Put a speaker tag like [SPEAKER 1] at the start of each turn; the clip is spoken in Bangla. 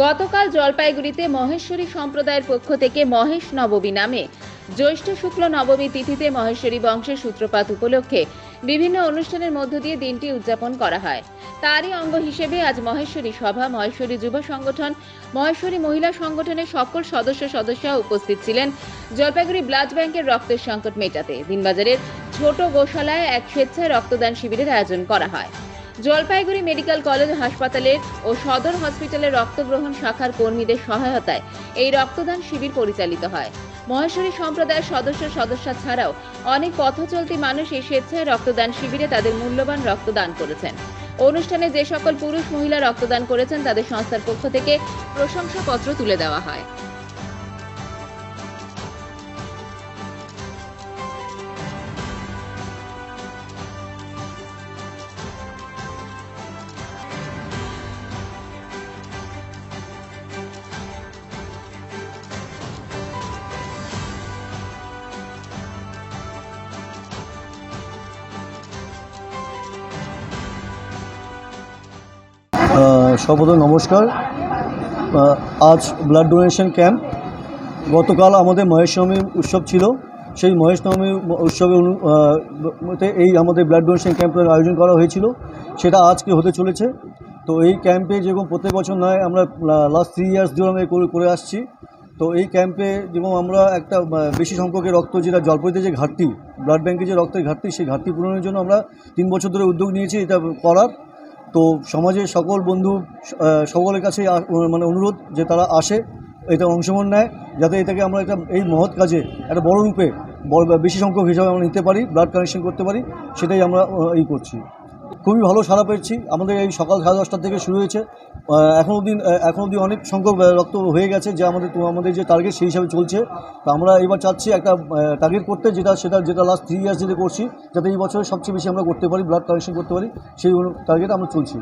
[SPEAKER 1] গতকাল জলপাইগুড়িতে মহেশ্বরী সম্প্রদায়ের পক্ষ থেকে মহেশ নবমী নামে জ্যৈষ্ঠ শুক্ল নবমী তিথিতে মহেশ্বরী বংশের সূত্রপাত উপলক্ষে বিভিন্ন অনুষ্ঠানের মধ্য দিয়ে দিনটি উদযাপন করা হয়। তারই অঙ্গ হিসেবে আজ মহেশ্বরী সভা, মহেশ্বরী যুব সংগঠন, মহেশ্বরী মহিলা সংগঠনের সকল সদস্য সদস্যরা উপস্থিত ছিলেন জলপাইগুড়ি ব্লাড ব্যাংকের রক্তের সংকট মেটাতে। দিনবাজারের ছোট গোশালায় এক স্বেচ্ছায় রক্তদান শিবিরের আয়োজন করা হয়। জলপাইগুড়ি মেডিকেল কলেজ হাসপাতালের ও সদর হসপিটালের রক্তগ্রহণ শাখার কর্মীদের সহায়তায় এই রক্তদান শিবির পরিচালিত হয়। মহেশ্বরী সম্প্রদায়ের সদস্য সদস্যা ছাড়াও অনেক পথচলতি মানুষ এই স্বেচ্ছায় রক্তদান শিবিরে তাদের মূল্যবান রক্তদান করেছেন। অনুষ্ঠানে যে সকল পুরুষ মহিলা রক্তদান করেছেন, তাদের সংস্থার পক্ষ থেকে প্রশংসাপত্র তুলে দেওয়া হয়।
[SPEAKER 2] সর্বপ্রথম নমস্কার। আজ ব্লাড ডোনেশন ক্যাম্প গতকাল আমাদের মহেশনবমী উৎসব ছিল। সেই মহেশনবমী উৎসবে অনু এই আমাদের ব্লাড ডোনেশন ক্যাম্পের আয়োজন করা হয়েছিল। সেটা আজকে হতে চলেছে। তো এই ক্যাম্পে যেরকম প্রত্যেক বছর নয়, আমরা লাস্ট থ্রি ইয়ার্স ধরে আমরা করে আসছি। তো এই ক্যাম্পে যেমন আমরা একটা বেশি সংখ্যকের রক্ত যেটা জলপাইতে যে ঘাটতি ব্লাড ব্যাঙ্কে যে রক্তের ঘাটতি, সেই ঘাটতি পূরণের জন্য আমরা তিন বছর ধরে উদ্যোগ নিয়েছি এটা করার। তো সমাজের সকল বন্ধু সকলের কাছে মানে অনুরোধ যে তারা আসে এটা অংশগ্রহণ নেয়, যাতে এটাকে আমরা একটা, এই মহৎ কাজে একটা বড় রূপে, বড় বেশি সংখ্যক হিসাবে আমরা নিতে পারি ব্লাড কানেকশন করতে পারি, সেটাই আমরা এই করছি। খুবই ভালো সাড়া পেয়েছি। আমাদের এই সকাল সাড়ে দশটা থেকে শুরু হয়েছে। এখনও দিন এখনও অবধি অনেক সংখ্যক রক্ত হয়ে গেছে যে আমাদের আমাদের যে টার্গেট সেই হিসাবে চলছে। তো আমরা এবার চাচ্ছি একটা টার্গেট করতে যেটা, সেটা, যেটা লাস্ট থ্রি ইয়ার্স যেটা করছি, যাতে এই বছরে সবচেয়ে বেশি আমরা করতে পারি ব্লাড কালেকশন করতে পারি, সেই টার্গেট আমরা চলছি।